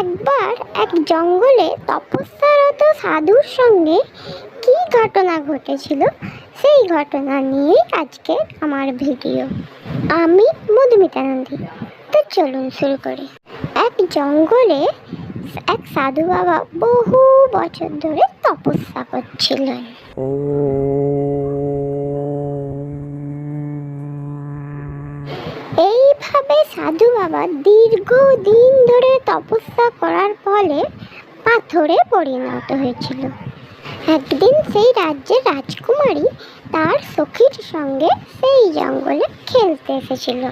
একবার এক জঙ্গলে তপস্যারত সাধুর সঙ্গে কি ঘটনা ঘটেছিল? সেই ঘটনা নিয়ে আজকে আমার ভিডিও। আমি মধুমিতা নন্দী তো চলুন শুরু করি। এক জঙ্গলে এক সাধু বাবা বহু বছর ধরে তপস্যা করছিলেন। সাধু বাবা দীর্ঘদিন ধরে তপস্যা করার ফলে পাথরে পরিণত হয়েছিল। একদিন সেই রাজ্যের রাজকুমারী তার সখীর সঙ্গে সেই জঙ্গলে খেলতে এসেছিল।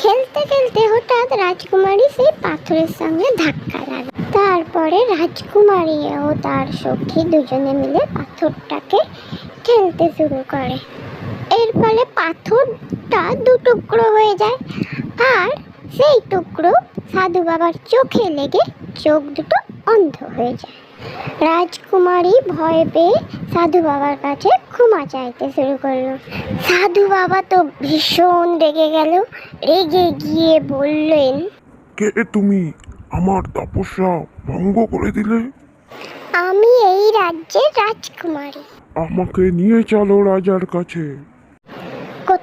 খেলতে খেলতে হঠাৎ রাজকুমারী সেই পাথরের সঙ্গে ধাক্কা লাগে তারপরে রাজকুমারী ও তার সখী দুজনে মিলে পাথরটাকে খেলতে শুরু করে। এর ফলে পাথরটা দু টুকরো হয়ে যায়। আর সেই টুকরো সাধু বাবার চোখে লেগে চোখ দুটো অন্ধ হয়ে যায়। রাজকুমারী ভয় পেয়ে সাধু বাবার কাছে ক্ষমা চাইতে শুরু করল। সাধু বাবা তো ভীষণ রেগে গেল রেগে গিয়ে বললেন কে তুমি? আমার তপস্যা ভঙ্গ করে দিলে। আমি এই রাজ্যের রাজকুমারী। আমাকে নিয়ে চলো রাজার কাছে।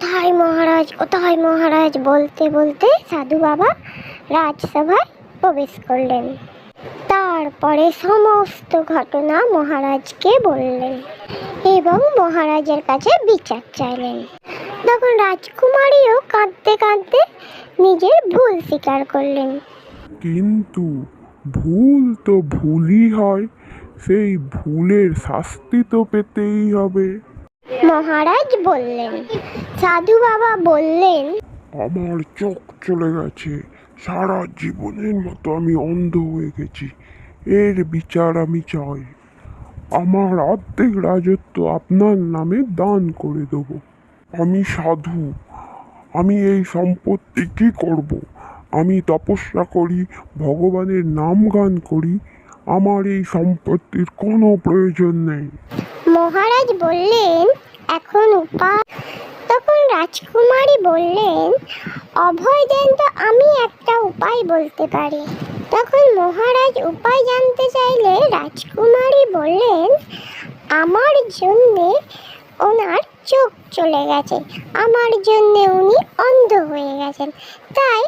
কোথায় মহারাজ কোথায় মহারাজ? বলতে বলতে সাধু বাবা রাজসভায় প্রবেশ করলেন। তারপরে সমস্ত ঘটনা মহারাজকে বললেন এবং মহারাজের কাছে বিচার চাইলেন। তখন রাজকুমারীও কাঁদতে কাঁদতে নিজের ভুল স্বীকার করলেন। কিন্তু ভুল তো ভুলই হয় সেই ভুলের শাস্তি তো পেতেই হবে। মহারাজ বললেন সাধু বাবা বললেন আমার চোখ চলে গেছে। সারা জীবনের মতো আমি অন্ধ হয়ে গেছি। এর বিচার আমি চাই। আমার অর্ধেক রাজত্ব আপনার নামে দান করে দেব। আমি সাধু। আমি এই সম্পত্তি কি করব? আমি তপস্যা করি ভগবানের নাম গান করি। আমার এই সম্পত্তির কোনো প্রয়োজন নেই। মহারাজ বললেন এখন উপায় তখন রাজকুমারী বললেন, অভয় দেন তো আমি একটা উপায় বলতে পারি। তখন মহারাজ উপায় জানতে চাইলে রাজকুমারী বললেন, আমার জন্যে ওনার চোখ চলে গেছে। আমার জন্যে উনি অন্ধ হয়ে গেছেন। তাই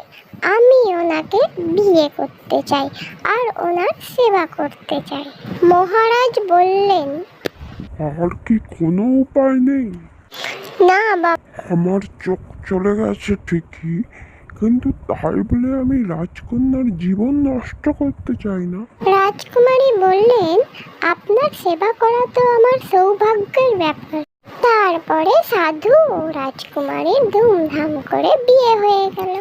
আমি ওনাকে বিয়ে করতে চাই আর ওনার সেবা করতে চাই। মহারাজ বললেন, আর কি কোনো উপায় নেই? না বাবা। আমার চোখ চলে গেছে ঠিকই কিন্তু তাই বলে আমি রাজকন্যার জীবন নষ্ট করতে চাই না। রাজকুমারী বললেন আপনার সেবা করা তো আমার সৌভাগ্যের ব্যাপার। তারপরে সাধু ও রাজকুমারীর ধুমধাম করে বিয়ে হয়ে গেল।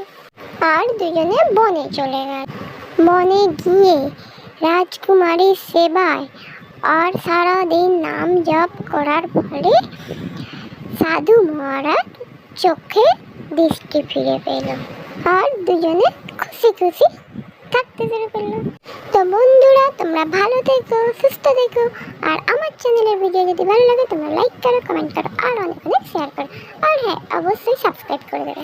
আর দুজনে বনে চলে গেল। বনে গিয়ে রাজকুমারীর সেবায় আর সারা দিন নাম জপ করার ফলে সাধু মহারাজ চোখে দৃষ্টি ফিরে পেল আর দুজনে খুশি খুশি থাকতে শুরু করল। তো বন্ধুরা, তোমরা ভালো থেকো, সুস্থ থেকো, আর আমার চ্যানেলের ভিডিও যদি ভালো লাগে তোমরা লাইক করো কমেন্ট করো, আর অনেক অনেক শেয়ার করো। আর হ্যাঁ অবশ্যই সাবস্ক্রাইব করে দেবে।